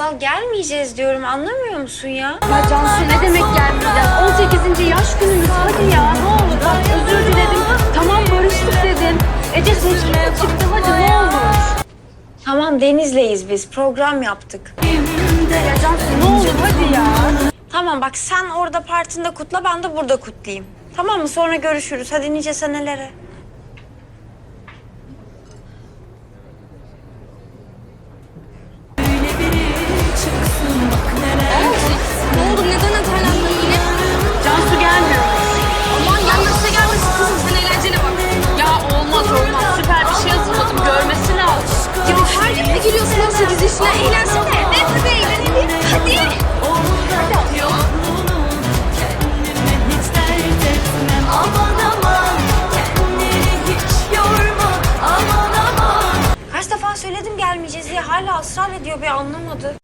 Hazal gelmeyeceğiz diyorum anlamıyor musun ya? Ya Cansu ne demek gelmeyeceğiz? 18. yaş günümüz hadi ya ne olur bak özür diledim. Tamam barıştık dedim. Ece seçmeye çıktı hadi ne olur. Tamam Deniz'leyiz biz program yaptık. Ya Cansu ne olur hadi ya. Tamam bak sen orada partinde kutla ben de burada kutlayayım. Tamam mı? Sonra görüşürüz. Hadi nice senelere. 18 yaşına. Eğlensene. Ne tabii eğlenelim. Hadi. Hadi Kaç defa söyledim gelmeyeceğiz diye hala ısrar ediyor bir anlamadı.